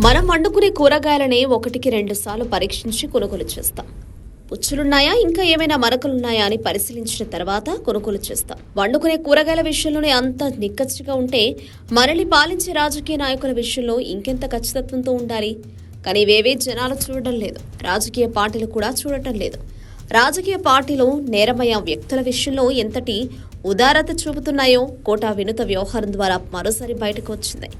మనం వండుకునే కూరగాయలని ఒకటికి రెండు సార్లు పరీక్షించి కొనుగోలు చేస్తాం. పుచ్చులున్నాయా? ఇంకా ఏమైనా మరకలున్నాయా అని పరిశీలించిన తర్వాత కొనుగోలు చేస్తాం. వండుకునే కూరగాయల విషయంలోనే అంత నిక్కచ్చిగా ఉంటే మరలి పాలించే రాజకీయ నాయకుల విషయంలో ఇంకెంత ఖచ్చితత్వంతో ఉండాలి? కానీ ఇవేవీ జనాలు చూడటం లేదు. రాజకీయ పార్టీలు కూడా చూడటం లేదు. రాజకీయ పార్టీలు నేరమయ వ్యక్తుల విషయంలో ఎంతటి ఉదారత చూపుతున్నాయో కోటా వినుత వ్యవహారం ద్వారా మరోసారి బయటకు వచ్చింది.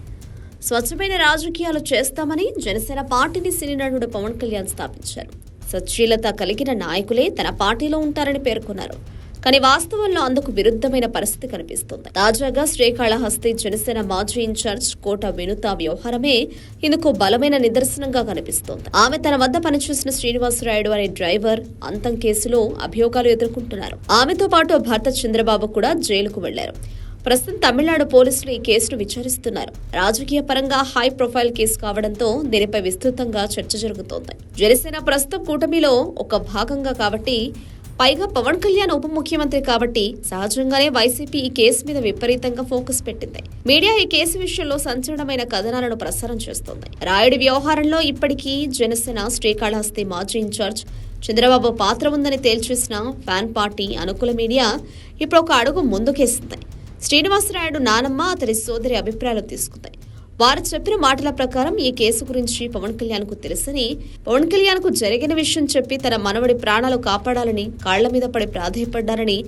స్వచ్ఛమైన రాజకీయాలు చేస్తామని జనసేన పార్టీని సినీ నటుడు పవన్ కళ్యాణ్ స్థాపించారు. సచ్ఛీలత కలిగిన నాయకులే తన పార్టీలో ఉంటారని పేర్కొన్నారు. కానీ వాస్తవంలో అందుకు విరుద్ధమైన పరిస్థితి కనిపిస్తుంది. తాజాగా శ్రీకాళహస్తి జనసేన మాజీ ఇన్ఛార్జ్ కోట వినుత వ్యవహారమే ఇందుకు బలమైన నిదర్శనంగా కనిపిస్తోంది. ఆమె తన వద్ద పనిచేసిన శ్రీనివాసరాయుడు అనే డ్రైవర్ అంతం కేసులో అభియోగాలు ఎదుర్కొంటున్నారు. ఆమెతో పాటు భర్త చంద్రబాబు కూడా జైలుకు వెళ్ళారు. ప్రస్తుతం తమిళనాడు పోలీసులు ఈ కేసును విచారిస్తున్నారు. రాజకీయ పరంగా హై ప్రొఫైల్ కేసు కావడంతో దీనిపై విస్తృతంగా చర్చ జరుగుతోంది. జనసేన ప్రస్తుతం కూటమిలో ఒక భాగంగా కాబట్టి పైగా పవన్ కళ్యాణ్ ఉప ముఖ్యమంత్రి కాబట్టి సహజంగానే వైసీపీ ఈ కేసు మీద విపరీతంగా ఫోకస్ పెట్టింది. మీడియా ఈ కేసు విషయంలో సంచలనమైన కథనాలను ప్రసారం చేస్తోంది. రాయుడి వ్యవహారంలో ఇప్పటికీ జనసేన శ్రీకాళహస్తి మాజీ ఇన్ఛార్జ్ చంద్రబాబు పాత్ర ఉందని తేల్చేసిన ఫ్యాన్ పార్టీ అనుకూల మీడియా ఇప్పుడు ఒక అడుగు ముందుకేసింది. శ్రీనివాసరాయుడు నానమ్మ అతడి సోదరి అభిప్రాయాలు తీసుకుంటాయి వారు చెప్పిన మాటల ప్రకారం ఈ కేసు గురించి పవన్ కళ్యాణ్కు తెలుసని పవన్ కళ్యాణ్కు జరిగిన విషయం చెప్పి తన మనవడి ప్రాణాలు కాపాడాలని కాళ్ళ మీద పడి ప్రాధాయపడ్డారని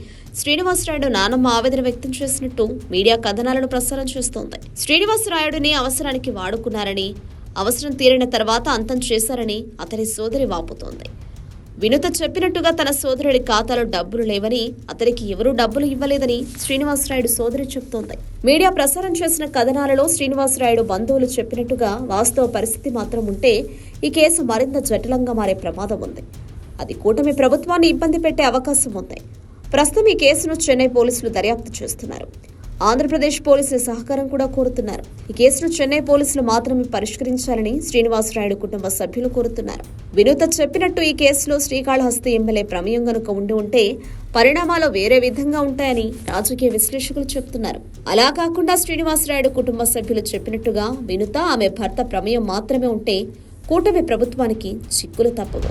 శ్రీనివాసరాయుడు నానమ్మ ఆవేదన వ్యక్తం చేసినట్టు మీడియా కథనాలను ప్రసారం చేస్తోంది. శ్రీనివాసరాయుడిని అవసరానికి వాడుకున్నారని అవసరం తీరిన తర్వాత అంతం చేశారని అతని సోదరి వాపుతోంది. వినుత చెప్పినట్టుగా తన సోదరుడి ఖాతాలో డబ్బులు లేవని అతనికి ఎవరూ డబ్బులు ఇవ్వలేదని శ్రీనివాసరాయుడు సోదరి చెబుతోంది. మీడియా ప్రసారం చేసిన కథనాలలో శ్రీనివాసరాయుడు బంధువులు చెప్పినట్టుగా వాస్తవ పరిస్థితి మాత్రం ఉంటే ఈ కేసు మరింత జటిలంగా మారే ప్రమాదం ఉంది. అది కూటమి ప్రభుత్వాన్ని ఇబ్బంది పెట్టే అవకాశం ఉంది. ప్రస్తుతం ఈ కేసును చెన్నై పోలీసులు దర్యాప్తు చేస్తున్నారు. ఆంధ్రప్రదేశ్ పోలీసుల సహకారం కూడా కోరుతున్నారు. ఈ కేసును చెన్నై పోలీసులు మాత్రమే పరిష్కరించాలని శ్రీనివాసరాయుడు కుటుంబ సభ్యులు కోరుతున్నారు. వినూత చెప్పినట్టు ఈ కేసులో శ్రీకాళహస్తి ఎమ్మెల్యే ప్రమేయం గనుక ఉండి ఉంటే పరిణామాలు వేరే విధంగా ఉంటాయని రాజకీయ విశ్లేషకులు చెబుతున్నారు అలా కాకుండా శ్రీనివాసరాయుడు కుటుంబ సభ్యులు చెప్పినట్టుగా వినుత ఆమె భర్త ప్రమేయం మాత్రమే ఉంటే కూటమి ప్రభుత్వానికి చిక్కులు తప్పవు.